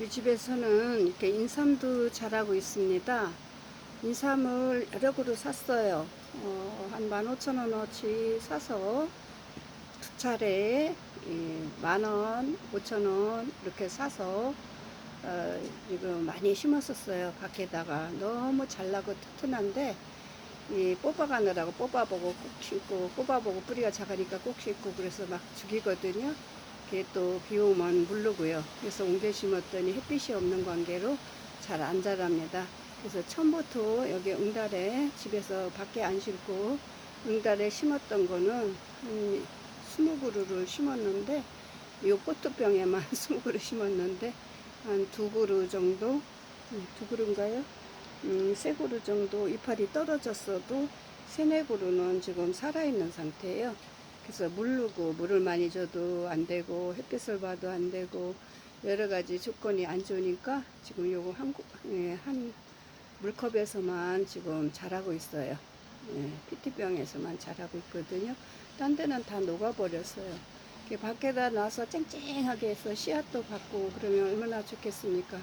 우리 집에서는 이렇게 인삼도 자라고 있습니다. 인삼을 여러 그루 샀어요. 어, 한 15,000원어치 사서 두 차례 예, 만원, 5천원 이렇게 사서 어, 지금 많이 심었었어요. 밖에다가 너무 잘나고 튼튼한데 이 뽑아가느라고 뽑아보고 꼭 심고 뽑아보고 뿌리가 작으니까 꼭 심고 그래서 막 죽이거든요. 그게 또 비 오면 물르고요. 그래서 옮겨 심었더니 햇빛이 없는 관계로 잘 안 자랍니다. 그래서 처음부터 여기 응달에 집에서 밖에 안 심고 응달에 심었던 거는 한 20그루를 심었는데 이 포트병에만 20그루 심었는데 한 두 그루 정도 음, 두 그루인가요? 음, 세 그루 정도 이파리 떨어졌어도 세네 그루는 지금 살아있는 상태예요. 그래서 물르고 물을 많이 줘도 안 되고 햇빛을 봐도 안 되고 여러 가지 조건이 안 좋으니까 지금 요거 한, 구- 예, 한 물컵에서만 지금 자라고 있어요. 예, 피티병에서만 자라고 있거든요. 딴 데는 다 녹아버렸어요. 밖에다 놔서 쨍쨍하게 해서 씨앗도 받고 그러면 얼마나 좋겠습니까?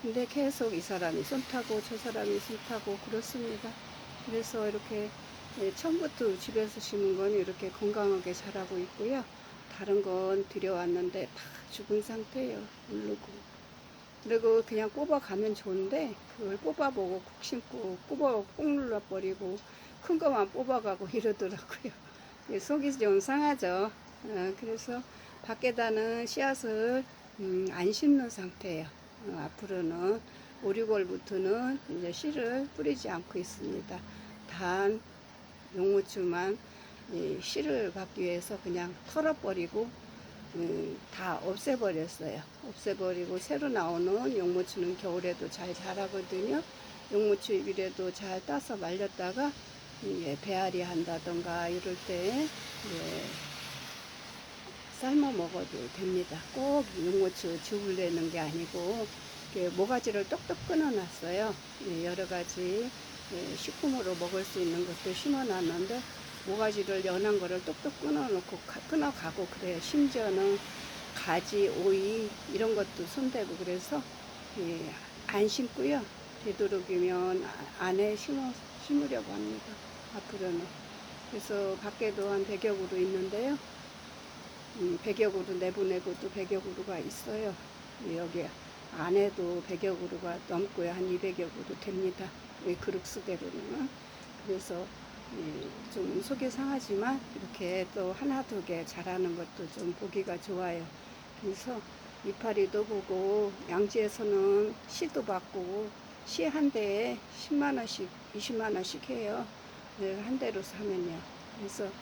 근데 계속 이 사람이 손 타고 저 사람이 손 타고 그렇습니다. 그래서 이렇게 예, 처음부터 집에서 심은 건 이렇게 건강하게 자라고 있고요. 다른 건 들여왔는데 다 죽은 상태예요. 물르고. 그리고 그냥 뽑아가면 좋은데 그걸 뽑아보고 콕 심고 뽑아 꼭 눌러버리고 큰 것만 뽑아가고 이러더라고요. 예, 속이 좀 상하죠. 어, 그래서 밖에다는 씨앗을 음, 안 심는 상태예요. 어, 앞으로는 5, 6월부터는 이제 씨를 뿌리지 않고 있습니다. 단 용무추만 이 씨를 받기 위해서 그냥 털어버리고 음, 다 없애버렸어요. 없애버리고 새로 나오는 용무추는 겨울에도 잘 자라거든요. 용무추 잎이라도 잘 따서 말렸다가 이제 배앓이 한다던가 이럴 때 예, 삶아 먹어도 됩니다. 꼭 용무추 즙을 내는 게 아니고 모가지를 똑똑 끊어놨어요. 예, 여러 가지 예, 식품으로 먹을 수 있는 것도 심어놨는데 모가지를 연한 거를 똑똑 끊어놓고 가- 끊어가고 그래요. 심지어는 가지, 오이 이런 것도 손대고 그래서 예, 안 심고요. 되도록이면 아- 안에 심어, 심으려고 합니다. 앞으로는. 그래서 밖에도 한 100여 그루 있는데요. 음, 100여 그루 내보내고 또 100여 그루가 있어요. 예, 여기 안에도 100여 그루가 넘고요. 한 200여 그루 됩니다. 이 그릇 수대로는. 그래서 예, 좀 속이 상하지만 이렇게 또 하나 두 개 자라는 것도 좀 보기가 좋아요. 그래서 이파리도 보고 양지에서는 씨도 받고 씨 한 대에 10만 원씩, 20만 원씩 해요. 네, 한 대로 사면요. 그래서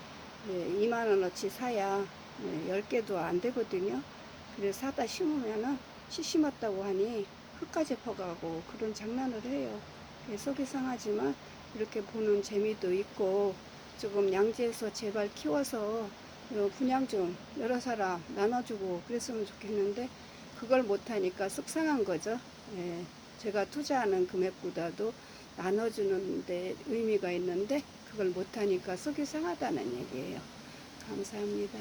예, 2만 원어치 사야 예, 10개도 안 되거든요. 그래서 사다 심으면은 씨 심었다고 하니 흙까지 퍼가고 그런 장난을 해요. 예, 속이 상하지만 이렇게 보는 재미도 있고 조금 양지에서 제발 키워서 어, 분양 좀 여러 사람 나눠주고 그랬으면 좋겠는데 그걸 못하니까 속상한 거죠. 예, 제가 투자하는 금액보다도 나눠주는데 의미가 있는데 그걸 못하니까 속이 상하다는 얘기예요. 감사합니다.